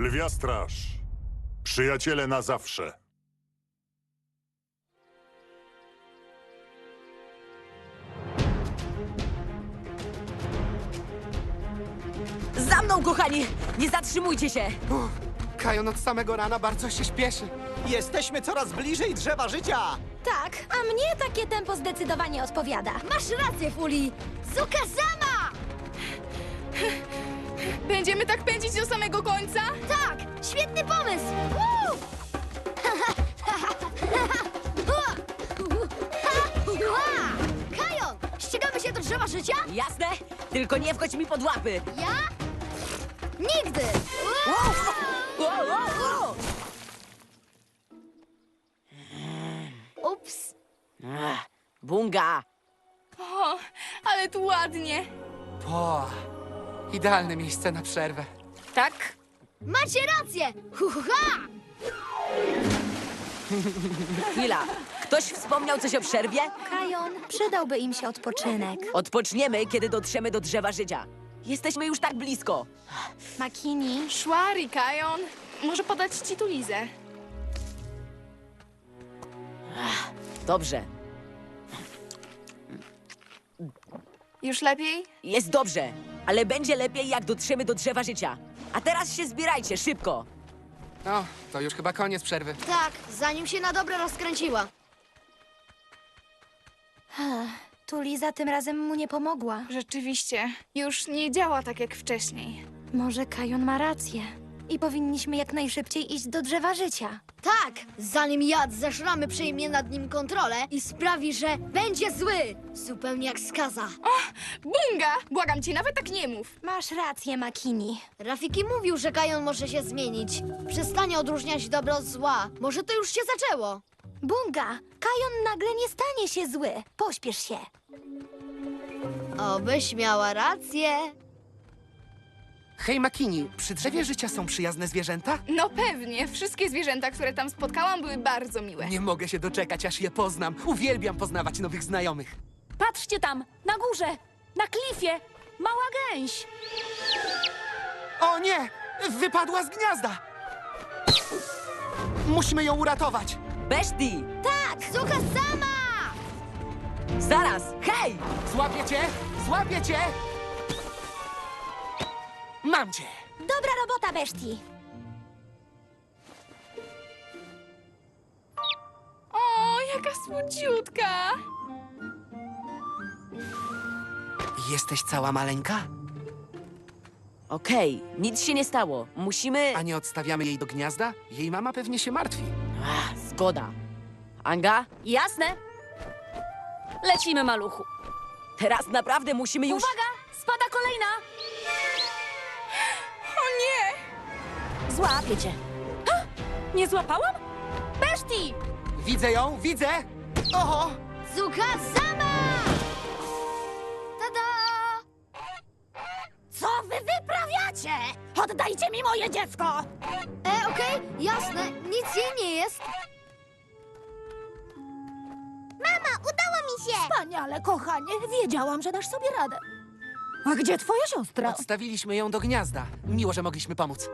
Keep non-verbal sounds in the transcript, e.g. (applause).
Lwia Straż. Przyjaciele na zawsze. Za mną, kochani! Nie zatrzymujcie się! Kajon od samego rana bardzo się śpieszy. Jesteśmy coraz bliżej drzewa życia! Tak, a mnie takie tempo zdecydowanie odpowiada. Masz rację, Fuli! Zukazama! Będziemy tak pędzić do samego końca? Tak, świetny pomysł! Woo! (laughs) Kajon, ścigamy się do drzewa życia? Jasne? Tylko nie wchodź mi pod łapy! Ja? Nigdy! Wow, wow, wow. Ups. Ach, Bunga! O, ale tu ładnie. Po. Idealne miejsce na przerwę. Tak? Macie rację! Huhuha! (laughs) Chwila! Ktoś wspomniał coś o przerwie? Kajon, przydałby im się odpoczynek. Odpoczniemy, kiedy dotrzemy do drzewa życia. Jesteśmy już tak blisko. Makini, Szła, Rikajon. Może podać ci tu Lizę. Dobrze, Już lepiej? jest dobrze, ale będzie lepiej, jak dotrzemy do drzewa życia. A teraz się zbierajcie, szybko! No, to już chyba koniec przerwy. Tak, zanim się na dobre rozkręciła. Tu Liza tym razem mu nie pomogła. Rzeczywiście. Już nie działa tak jak wcześniej. Może Kajon ma rację. I powinniśmy jak najszybciej iść do drzewa życia. Tak, zanim jad ze szramy przejmie nad nim kontrolę i sprawi, że będzie zły. Zupełnie jak skaza. Bunga! Błagam cię, nawet tak nie mów. Masz rację, Makini. Rafiki mówił, że Kajon może się zmienić. Przestanie odróżniać dobro od zła. Może to już się zaczęło. Bunga, Kajon nagle nie stanie się zły. Pośpiesz się. Obyś miała rację. Hej, Makini, przy drzewie życia są przyjazne zwierzęta? No pewnie. Wszystkie zwierzęta, które tam spotkałam, były bardzo miłe. Nie mogę się doczekać, aż je poznam. Uwielbiam poznawać nowych znajomych. Patrzcie tam, na górze, na klifie, mała gęś. O nie! Wypadła z gniazda! Musimy ją uratować. Beszti! Tak, suka sama! Zaraz! Hej! Złapię cię! Mam cię! Dobra robota, Beszti. O, jaka słodziutka! Jesteś cała maleńka? Okej, nic się nie stało. Musimy... A nie odstawiamy jej do gniazda? Jej mama pewnie się martwi. Ach, zgoda. Anga, Jasne. Lecimy, maluchu. teraz naprawdę musimy już... Uwaga, spada kolejna. Złapię cię. Ha! Nie złapałam? Beszti! Widzę ją, widzę! Oho! Suka sama! Tada! Co wy wyprawiacie? Oddajcie mi moje dziecko! E, okej, jasne, nic jej nie jest. Mama, udało mi się! Wspaniale, kochanie. Wiedziałam, że dasz sobie radę. A gdzie twoja siostra? Odstawiliśmy ją do gniazda. Miło, że mogliśmy pomóc.